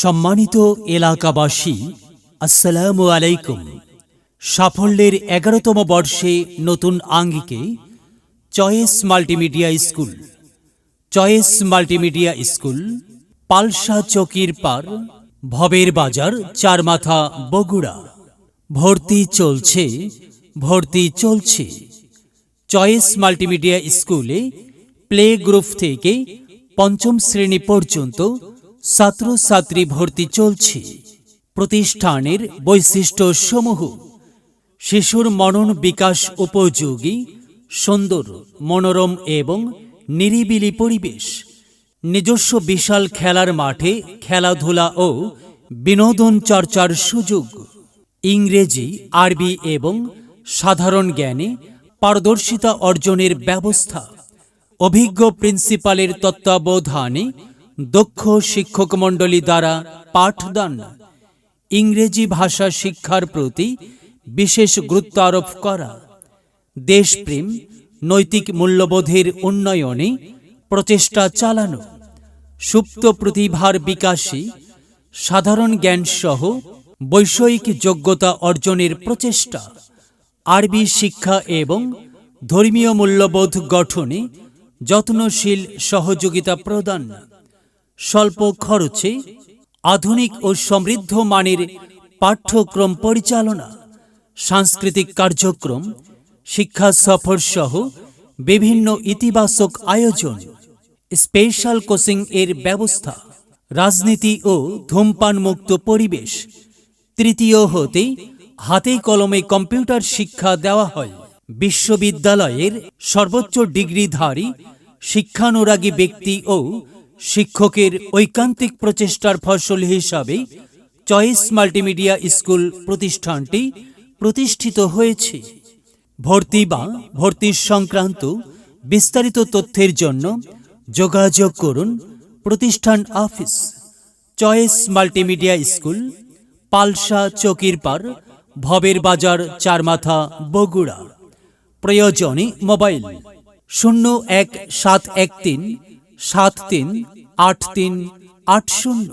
সম্মানিত এলাকাবাসী, আসসালামু আলাইকুম। সাফল্যের এগারোতম বর্ষে নতুন আঙ্গিকে Choice Multimedia School. Choice Multimedia School, Palsa চকির পার, ভবের বাজার, চারমাথা বগুড়া। ভর্তি চলছে ভর্তি চলছে। চয়েস মাল্টিমিডিয়া স্কুলে প্লে গ্রুপ থেকে পঞ্চম শ্রেণি পর্যন্ত ছাত্রছাত্রী ভর্তি চলছে। প্রতিষ্ঠানের বৈশিষ্ট্য সমূহ শিশুর মনন বিকাশ উপযোগী, সুন্দর, মনোরম এবং নিরিবিলি পরিবেশ। নিজস্ব বিশাল খেলার মাঠে খেলাধুলা ও বিনোদন চর্চার সুযোগ। ইংরেজি, আরবি এবং সাধারণ জ্ঞানে পারদর্শিতা অর্জনের ব্যবস্থা। অভিজ্ঞ প্রিন্সিপালের তত্ত্বাবধানে দক্ষ শিক্ষক মণ্ডলী দ্বারা পাঠদান। ইংরেজি ভাষা শিক্ষার প্রতি বিশেষ গুরুত্ব আরোপ করা। দেশপ্রেম, নৈতিক মূল্যবোধের উন্নয়নে প্রচেষ্টা চালানো। সুপ্ত প্রতিভার বিকাশে সাধারণ জ্ঞান সহ বৈষয়িক যোগ্যতা অর্জনের প্রচেষ্টা। আরবি শিক্ষা এবং ধর্মীয় মূল্যবোধ গঠনে যত্নশীল সহযোগিতা প্রদান। স্বল্প খরচে আধুনিক ও সমৃদ্ধ মানের পাঠ্যক্রম পরিচালনা, সাংস্কৃতিক কার্যক্রম, শিক্ষা সফর সহ বিভিন্ন ইতিবাচক আয়োজন, স্পেশাল কোচিং এর ব্যবস্থা, রাজনীতি ও ধূমপান মুক্ত পরিবেশ। তৃতীয় হতে হাতে কলমে কম্পিউটার শিক্ষা দেওয়া হয়। বিশ্ববিদ্যালয়ের সর্বোচ্চ ডিগ্রিধারী, শিক্ষানুরাগী ব্যক্তি ও শিক্ষকের ঐকান্তিক প্রচেষ্টার ফসল হিসাবে চয়েস মাল্টিমিডিয়া স্কুল প্রতিষ্ঠানটি প্রতিষ্ঠিত হয়েছে। ভর্তি বা ভর্তি সংক্রান্ত বিস্তারিত তথ্যের জন্য যোগাযোগ করুন প্রতিষ্ঠান office, Choice Multimedia School, Palsa চকির পার ভবের বাজার চারমাথা বগুড়া। প্রয়োজনে মোবাইল শূন্য এক সাত এক তিন সাত তিন, আট তিন, আট শূন্য।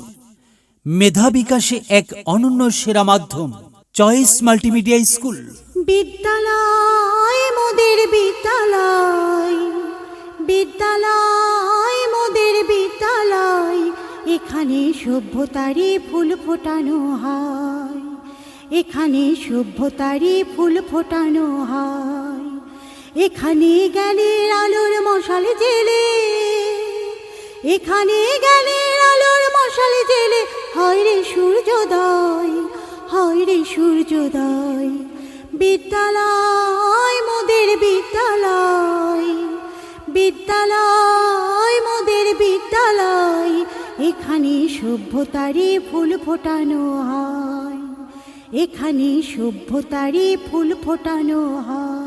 মেধা বিকাশে এক অনন্য সেরা মাধ্যম, চয়েস মাল্টিমিডিয়া স্কুল। বিদ্যালয় মোদের বিদ্যালয় বিদ্যালয় মোদের বিদ্যালয়, এখানে সভ্যতারই ফুল ফোটানো হয়, এখানে সভ্যতারই ফুল ফোটানো হয়, এখানে জ্ঞানের আলোর মশাল জেলে এখানে গেলে আলোর মশাল জেলে। হয় রে সূর্যোদয়, হয় রে সূর্যোদয়। বিদ্যালয়, মোদের বিদ্যালয়। বিদ্যালয়, মোদের বিদ্যালয়। এখানে সভ্যতারই ফুল ফোটানো হয়। এখানে সভ্যতারই ফুল ফোটানো হয়।